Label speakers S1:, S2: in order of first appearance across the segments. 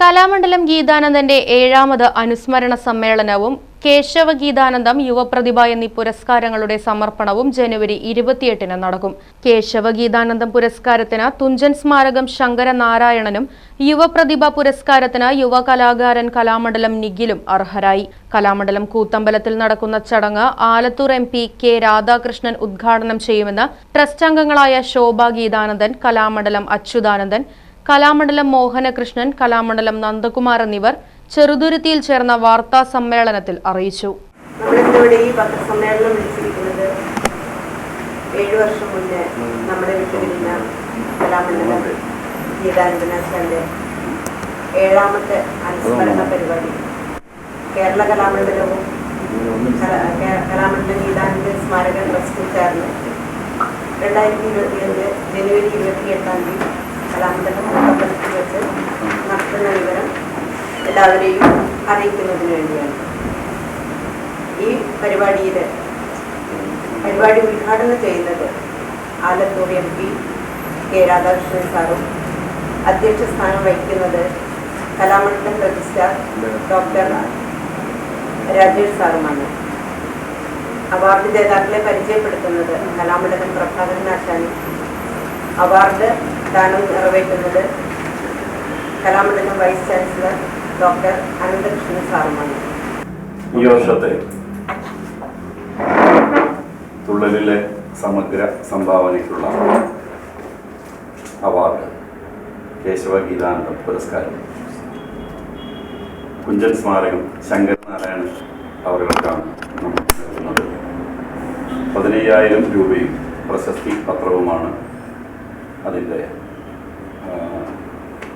S1: Kalamandalam ഗീതാനന്ദന്റെ ഏഴാമത് അനുസ്മരണ സമ്മേളനവും കേശവ ഗീതാനന്ദം യുവപ്രതിഭ എന്നീ പുരസ്കാരങ്ങളുടെ സമർപ്പണവും ജനുവരി ഇരുപത്തിയെട്ടിന് നടക്കും. കേശവ ഗീതാനന്ദം പുരസ്കാരത്തിന് തുഞ്ചൻ സ്മാരകം ശങ്കരനാരായണനും യുവപ്രതിഭ പുരസ്കാരത്തിന് യുവ കലാകാരൻ കലാമണ്ഡലം നിഖിലും അർഹരായി. കലാമണ്ഡലം കൂത്തമ്പലത്തിൽ നടക്കുന്ന ചടങ്ങ് Alathur M P K Radhakrishnan ഉദ്ഘാടനം ചെയ്യുമെന്ന് ട്രസ്റ്റ് അംഗങ്ങളായ ശോഭ ഗീതാനന്ദൻ കലാമണ്ഡലം അച്യുതാനന്ദൻ കലാമണ്ഡലം മോഹനകൃഷ്ണൻ കലാമണ്ഡലം നന്ദകുമാർ എന്നിവർ ചെറുതുരുത്തിയിൽ ചേർന്ന വാർത്താ സമ്മേളനത്തിൽ അറിയിച്ചു.
S2: ഈ വർഷം ഏഴാമത്തെ അനുസ്മരണ പരിപാടി. കേരള കലാമണ്ഡലവും കലാമണ്ഡല ഗീതാനന്ദ സ്മാരക ട്രസ്റ്റും ചേർന്ന് രണ്ടായിരത്തി ഇരുപത്തിയഞ്ച് ജനുവരി ഇരുപത്തിയെട്ടാം തീയതി കലാമണ്ഡലം എല്ലാവരെയും അറിയിക്കുന്നതിന് വേണ്ടിയാണ്. ഈ പരിപാടിയിൽ പരിപാടി ഉദ്ഘാടനം ചെയ്യുന്നത് Alathur M P K Radhakrishnan സാറും അധ്യക്ഷ സ്ഥാനം വഹിക്കുന്നത് കലാമണ്ഡലം രജിസ്ട്രാർ ഡോക്ടർ രാജേഷ് സാറുമാണ്. അവാർഡ് ജേതാക്കളെ പരിചയപ്പെടുത്തുന്നത് കലാമണ്ഡലം പ്രഭാകരൻ ആശാനും അവാർഡ് ദാനം നിറവേറ്റുന്നത് Kalamandalam vice chancellor doctor Ananthakrishnan സാറുമാണ്.
S3: ഈ വർഷത്തെ തുള്ളലിലെ സമഗ്ര സംഭാവനയ്ക്കുള്ള അവാർഡ്. കേശവ ഗീതാനന്ദ പുരസ്കാരം. കുഞ്ചൻ സ്മാരകം ശങ്കരനാരായണൻ അവർക്കാണ് നമുക്ക് നൽകുന്നത്. പതിനയ്യായിരം രൂപയും പ്രശസ്തി പത്രവുമാണ് അതിന്റെ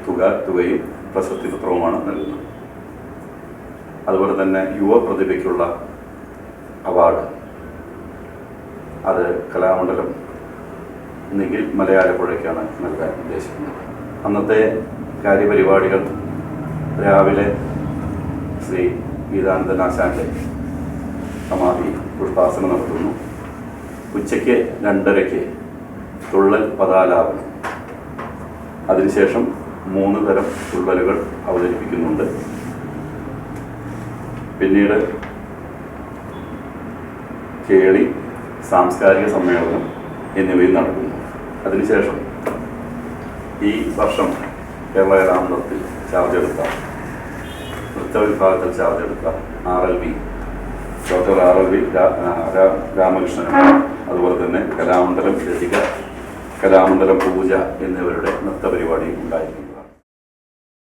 S3: തുക തുകയും പ്രശസ്തി പത്രവുമാണ് നൽകുന്നത്. അതുപോലെ തന്നെ യുവ പ്രതിഭയ്ക്കുള്ള അവാർഡ് അത് കലാമണ്ഡലം നിഖിൽ മലയാളപ്പുഴയ്ക്കാണ് നൽകാൻ ഉദ്ദേശിക്കുന്നത്. അന്നത്തെ കാര്യപരിപാടികൾ രാവിലെ ശ്രീ ഗീതാനന്ദനാശാന്റെ സമാധി പുഷ്പാസനം നടത്തുന്നു. ഉച്ചയ്ക്ക് രണ്ടരയ്ക്ക് തുള്ളൽ പതാലാപനം. അതിനുശേഷം മൂന്ന് തരം തുള്ളലുകൾ അവതരിപ്പിക്കുന്നുണ്ട്. പിന്നീട് കേളി സാംസ്കാരിക സമ്മേളനം എന്നിവയും നടക്കുന്നു. അതിനുശേഷം ഈ വർഷം കേരള രാമനത്തിൽ ചാർജ് എടുത്ത നൃത്ത വിഭാഗത്തിൽ ചാർജ് എടുത്ത R L V doctor R L V രാമകൃഷ്ണനും അതുപോലെ തന്നെ കലാമണ്ഡലം രചിക കലാമണ്ഡലം പൂജ എന്നിവരുടെ നൃത്ത പരിപാടിയും ഉണ്ടായിരിക്കും.